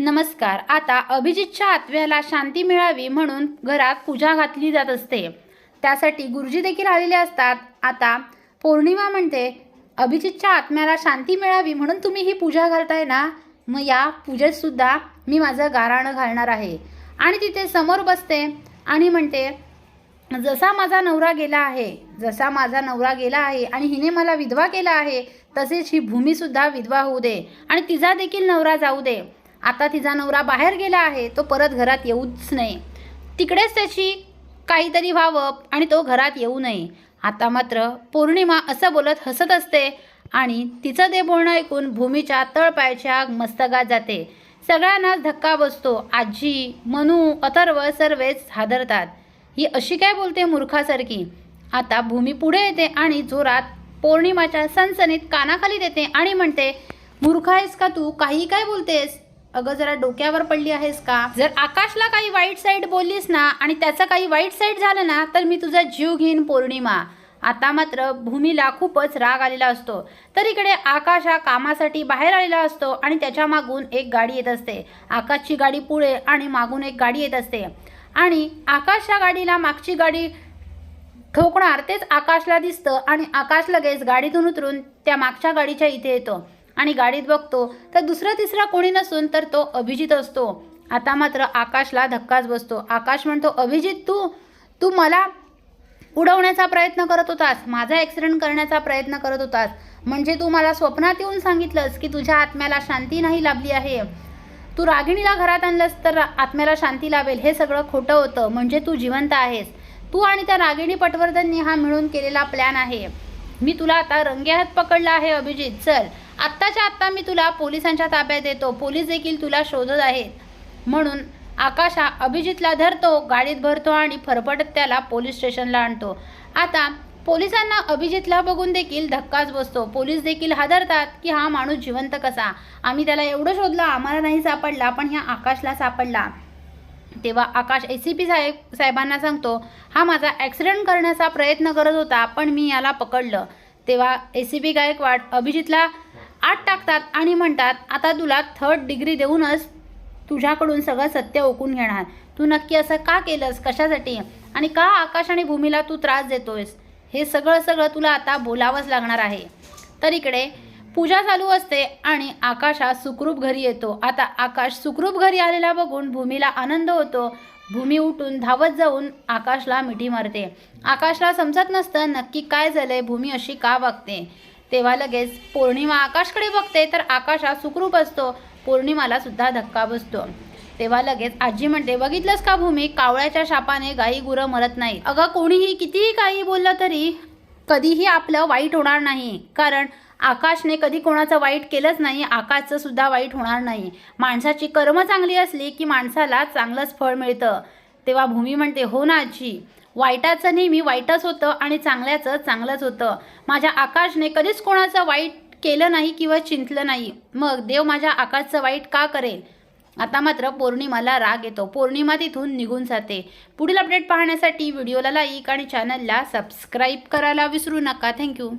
नमस्कार. आता अभिजितच्या आत्म्याला शांती मिळावी म्हणून घरात पूजा घातली जात असते. त्यासाठी गुरुजी देखील आलेले असतात. आता पौर्णिमा म्हणते. अभिजितच्या आत्म्याला शांती मिळावी म्हणून तुम्ही ही पूजा घालताय ना? मग या पूजेतसुद्धा मी माझं गाराणं घालणार आहे. आणि तिथे समोर बसते आणि म्हणते जसा माझा नवरा गेला आहे जसा माझा नवरा गेला आहे आणि हिने मला विधवा केला आहे तसेच ही भूमीसुद्धा विधवा होऊ दे आणि तिचा देखील नवरा जाऊ दे. आता तिचा नवरा बाहेर गेला आहे तो परत घरात येऊच नये तिकडेच त्याची काहीतरी व्हावं आणि तो घरात येऊ नये. आता मात्र पौर्णिमा असं बोलत हसत असते आणि तिचं ते बोलणं ऐकून भूमीच्या तळपायच्या मस्तकात जाते. सगळ्यांनाच धक्का बसतो. आजी मनू अथर्व सर्वच हादरतात. ही अशी काय बोलते मूर्खासारखी? आता भूमी पुढे येते आणि जोरात पौर्णिमाच्या सनसनीत कानाखाली देते आणि म्हणते मूर्ख आहेस का तू? काही काय बोलतेस? अगं जरा डोक्यावर पडली आहेस का? जर आकाशला काही वाईट साईड बोललीस ना आणि त्याचं काही वाईट साईड झालं ना तर मी तुझा जीव घेईन पौर्णिमा. आता मात्र भूमीला खूपच राग आलेला असतो. तर इकडे आकाश हा कामासाठी बाहेर आलेला असतो आणि त्याच्या मागून एक गाडी येत असते. आकाशची गाडी पुढे आणि मागून एक गाडी येत असते. आणि आकाशच्या गाडीला मागची गाडी ठोकणार तेच आकाशला दिसतं आणि आकाश लगेच गाडीतून उतरून त्या मागच्या गाडीच्या इथे येतो. आणि गाडीत बघतो तर दुसरा तिसरा कोणी नसून तर तो अभिजित असतो. आता मात्र आकाशला धक्काच बसतो. आकाश म्हणतो अभिजित तू तू मला उडवण्याचा प्रयत्न करत होतास. माझा ॲक्सिडेंट करण्याचा प्रयत्न करत होतास. म्हणजे तू मला स्वप्नात येऊन सांगितलंस की तुझ्या आत्म्याला शांती नाही लाभली आहे. तू रागिणीला घरात आणलंस तर आत्म्याला शांती लाभेल. हे सगळं खोटं होतं. म्हणजे तू जिवंत आहेस. तू आणि त्या रागिणी पटवर्धननी हा मिळून केलेला प्लॅन आहे. मी तुला आता रंगेहात पकडला आहे अभिजित. चल. आत्ताच्या आत्ता मी तुला पोलिसांच्या ताब्यात देतो. पोलीस देखील तुला शोधत आहेत. म्हणून आकाश हा अभिजितला धरतो गाडीत भरतो आणि फरफटत त्याला पोलीस स्टेशनला आणतो. आता पोलिसांना अभिजितला बघून देखील धक्काच बसतो. पोलीस देखील हादरतात की हा माणूस जिवंत कसा? आम्ही त्याला एवढं शोधलं आम्हाला नाही सापडला पण ह्या आकाशला सापडला. तेव्हा आकाश ए सी पी साहेब साहेबांना सांगतो हा माझा ॲक्सिडेंट करण्याचा प्रयत्न करत होता पण मी याला पकडलं. तेव्हा ए सी पी गायकवाड अभिजितला आत टाकतात आणि म्हणतात आता तुला थर्ड डिग्री देऊनच तुझ्याकडून सगळं सत्य ओकून घेणार. तू नक्की असं का केलंस? कशासाठी? आणि का आकाश आणि भूमीला तू त्रास देतोयस? हे सगळं सगळं तुला आता बोलावंच लागणार आहे. तर इकडे पूजा चालू असते आणि आकाश हा सुखरूप घरी येतो. आता आकाश सुखरूप घरी आलेला बघून भूमीला आनंद होतो. भूमी उठून धावत जाऊन आकाशला मिठी मारते. आकाशला समजत नसतं नक्की काय झालंय भूमी अशी का वागते? तेव्हा लगेच पौर्णिमा आकाशकडे बघते तर आकाश हा सुखरूप असतो. पौर्णिमाला सुद्धा धक्का बसतो. तेव्हा लगेच आजी म्हणते बघितलंस का भूमी? कावळ्याच्या शापाने गाई गुरं मरत नाही अगं कोणीही कितीही काही बोललं तरी कधीही आपलं वाईट होणार नाही. कारण आकाशने कधी कोणाचं वाईट केलंच नाही आकाशचं सुद्धा वाईट होणार नाही. माणसाची कर्म चांगली असली की माणसाला चांगलंच फळ मिळतं. तेव्हा भूमी म्हणते हो ना आजी वाईटाचं नेहमी वाईटच होतं आणि चांगल्याचं चांगलंच होतं. माझ्या आकाशने कधीच कोणाचं वाईट केलं नाही किंवा चिंतलं नाही. मग देव माझ्या आकाशचं वाईट का करेल? आता मात्र पौर्णिमाला राग येतो. पौर्णिमा तिथून निघून जाते. पुढील अपडेट पाहण्यासाठी व्हिडिओला लाईक आणि चॅनलला सबस्क्राईब करायला विसरू नका. थँक्यू